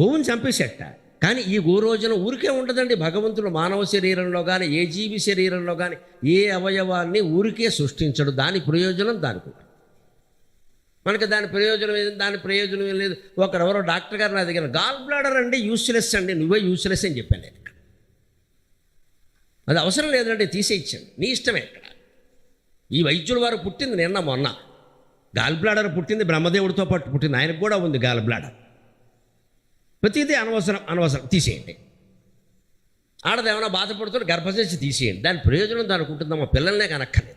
భూమిని చంపేసేట. కానీ ఈ గోరోజనం ఊరికే ఉండదండి భగవంతుడు మానవ శరీరంలో కానీ ఏ జీవి శరీరంలో కానీ ఏ అవయవాన్ని ఊరికే సృష్టించడు. దాని ప్రయోజనం దానికి. మనకి దాని ప్రయోజనం ఏది దాని ప్రయోజనం ఏం లేదు. ఒకరెవరో డాక్టర్ గారు నా దగ్గర గాల్ బ్లాడర్ అండి యూస్లెస్ అండి నువ్వే యూస్లెస్ అని చెప్పాను నేను అది అవసరం లేదంటే తీసేయించండి. నీ ఇష్టమే ఇక్కడ. ఈ వైద్యుడు వారు పుట్టింది నిన్న మొన్న. గాల్ బ్లాడర్ పుట్టింది బ్రహ్మదేవుడితో పాటు పుట్టింది. ఆయనకు కూడా ఉంది గాల్ బ్లాడర్. ప్రతిదీ అనవసరం అనవసరం. తీసేయండి. ఆడది ఏమైనా బాధపడుతుంటే గర్భశించి తీసేయండి. దాని ప్రయోజనం దానికి ఉంటుందమ్మా. పిల్లల్నే కనక్కర్లేదు.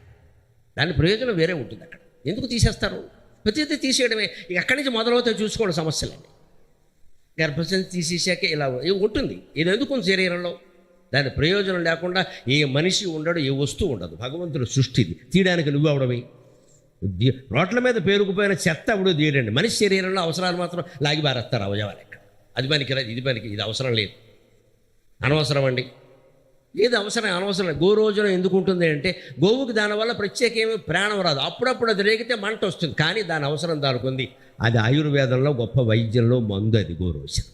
దాని ప్రయోజనం వేరే ఉంటుంది అక్కడ. ఎందుకు తీసేస్తారు? ప్రతిదీ తీసేయడమే. ఇక అక్కడి నుంచి మొదలవుతాయి చూసుకోండి సమస్యలండి గర్భశించి తీసేసాక ఇలా ఉంటుంది. ఇది ఎందుకు ఉంది శరీరంలో? దాని ప్రయోజనం లేకుండా ఏ మనిషి ఉండడు ఏ వస్తువు ఉండదు. భగవంతుడు సృష్టిది తీయడానికి నువ్వు అవడమే రోడ్ల మీద పేరుకుపోయిన చెత్త అప్పుడు తీయడండి. మనిషి శరీరంలో అవసరాలు మాత్రం లాగి బారేస్తారు అవయవాలు అది పనికి ఇది పనికి ఇది అవసరం లేదు. అనవసరం అండి ఏది అవసరం అనవసరం లేదు. గోరోజనం ఎందుకు ఉంటుంది అంటే గోవుకి దానివల్ల ప్రత్యేక ప్రాణం రాదు. అప్పుడప్పుడు అది రేగితే మంట వస్తుంది కానీ దాని అవసరం దానికి ఉంది. అది ఆయుర్వేదంలో గొప్ప వైద్యంలో మందు అది గోరోజనం.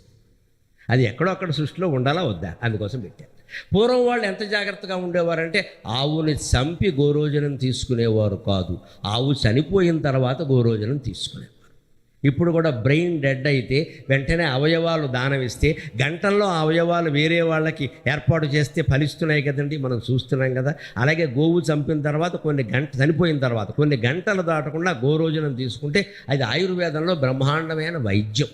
అది ఎక్కడో అక్కడ సృష్టిలో ఉండాలా వద్దా? అందుకోసం పెట్టారు. పూర్వం వాళ్ళు ఎంత జాగ్రత్తగా ఉండేవారంటే ఆవుని చంపి గోరోజనం తీసుకునేవారు కాదు. ఆవు చనిపోయిన తర్వాత గోరోజనం తీసుకునేవారు. ఇప్పుడు కూడా బ్రెయిన్ డెడ్ అయితే వెంటనే అవయవాలు దానం గంటల్లో అవయవాలు వేరే వాళ్ళకి ఏర్పాటు చేస్తే ఫలిస్తున్నాయి కదండి మనం చూస్తున్నాం కదా. అలాగే గోవు చంపిన తర్వాత కొన్ని గంట చనిపోయిన తర్వాత కొన్ని గంటలు దాటకుండా గోరోజనం తీసుకుంటే అది ఆయుర్వేదంలో బ్రహ్మాండమైన వైద్యం.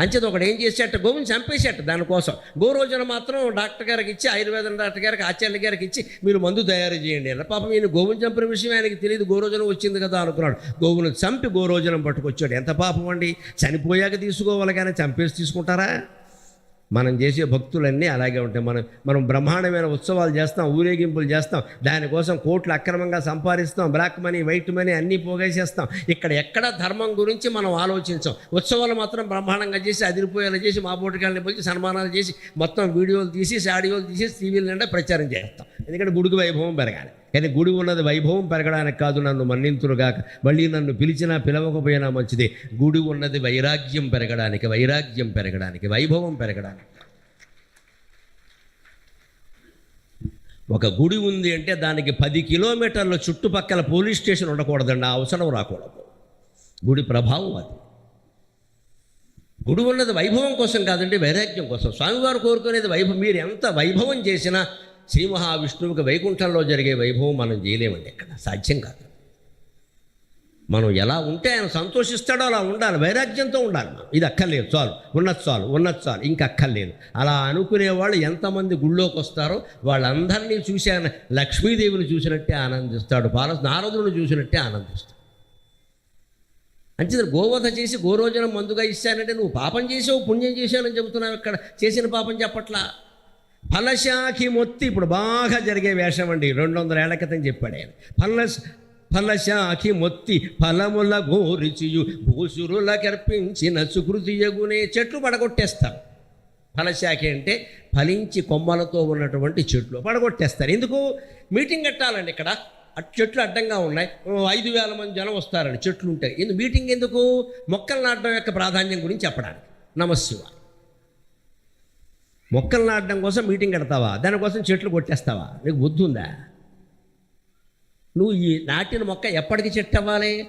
అంచేది ఒకడు ఏం చేసేట? గోవుని చంపేసేట దానికోసం. గోరోజన మాత్రం డాక్టర్ గారికి ఇచ్చి ఆయుర్వేదం డాక్టర్ గారికి ఆచార్య గారికి ఇచ్చి మీరు మందు తయారు చేయండి అన్న పాపం ఈయన గోవుని చంపిన విషయం ఆయనకి తెలియదు గోరోజనం వచ్చింది కదా అనుకున్నాడు. గోవును చంపి గోరోజనం పట్టుకొచ్చాడు. ఎంత పాపం అండి? చనిపోయాక తీసుకోవాలి కానీ చంపేసి తీసుకుంటారా? మనం చేసే భక్తులన్నీ అలాగే ఉంటాయి. మనం మనం బ్రహ్మాండమైన ఉత్సవాలు చేస్తాం ఊరేగింపులు చేస్తాం దానికోసం కోట్లు అక్రమంగా సంపాదిస్తాం బ్లాక్ మనీ వైట్ మనీ అన్నీ పోగేసేస్తాం. ఇక్కడ ఎక్కడ ధర్మం గురించి మనం ఆలోచించాం. ఉత్సవాలు మాత్రం బ్రహ్మాండంగా చేసి అదిరిపోయేలా చేసి మా పోటీకాలని పోయి సన్మానాలు చేసి మొత్తం వీడియోలు తీసి ఆడియోలు తీసి టీవీలు నిండా ప్రచారం చేస్తాం. ఎందుకంటే గుడికి వైభవం పెరగాలి. కానీ గుడి ఉన్నది వైభవం పెరగడానికి కాదు నన్ను మన్నింతురుగాక మళ్ళీ నన్ను పిలిచినా పిలవకపోయినా మంచిది. గుడి ఉన్నది వైరాగ్యం పెరగడానికి వైరాగ్యం పెరగడానికి వైభవం పెరగడానికి. ఒక గుడి ఉంది అంటే దానికి పది కిలోమీటర్ల చుట్టుపక్కల పోలీస్ స్టేషన్ ఉండకూడదండి ఆ అవసరం రాకూడదు. గుడి ప్రభావం అది. గుడి ఉన్నది వైభవం కోసం కాదండి వైరాగ్యం కోసం. స్వామివారు కోరుకునేది వైభవం మీరు ఎంత వైభవం చేసినా శ్రీ మహావిష్ణువుకి వైకుంఠంలో జరిగే వైభవం మనం చేయలేమండి ఎక్కడ. సాధ్యం కాదు. మనం ఎలా ఉంటే ఆయన సంతోషిస్తాడో అలా ఉండాలి. వైరాగ్యంతో ఉండాలి మనం. ఇది అక్కర్లేదు. చాలు. ఉన్నది చాలు. ఉన్నది చాలు. ఇంకా అక్కర్లేదు. అలా అనుకునే వాళ్ళు ఎంతమంది గుళ్ళోకి వస్తారో వాళ్ళందరినీ చూసి ఆయన లక్ష్మీదేవిని చూసినట్టే ఆనందిస్తాడు. పాల నారదులను చూసినట్టే ఆనందిస్తాడు. అంచేది గోవధ చేసి గోరోజనం మందుగా ఇస్తానంటే నువ్వు పాపం చేసావు పుణ్యం చేశానని చెబుతున్నావు ఇక్కడ చేసిన పాపం చెప్పట్లా? ఫలశాఖి మొత్తి ఇప్పుడు బాగా జరిగే వేషం అండి. రెండు వందల ఏళ్ళ క్రితం చెప్పాడు ఆయన. ఫల ఫలశాఖి మొత్తి ఫలముల గోరిచియు భూసురుల కర్పించిన సుకృతియగునే చెట్లు పడగొట్టేస్తారు. ఫలశాఖి అంటే ఫలించి కొమ్మలతో ఉన్నటువంటి చెట్లు పడగొట్టేస్తారు. ఎందుకు? మీటింగ్ కట్టాలండి ఇక్కడ. చెట్లు అడ్డంగా ఉన్నాయి. ఓ ఐదు వేల మంది జనం వస్తారండి. చెట్లు ఉంటాయి. ఎందుకు? మీటింగ్ ఎందుకు? మొక్కలు నాటడం యొక్క ప్రాధాన్యం గురించి చెప్పడానికి. నమశివ మొక్కలు నాటడం కోసం మీటింగ్ కడతావా? దానికోసం చెట్లు కొట్టేస్తావా? నీకు బుద్ధి ఉందా? నువ్వు ఈ నాటిన మొక్క ఎప్పటికి చెట్టు అవ్వాలి?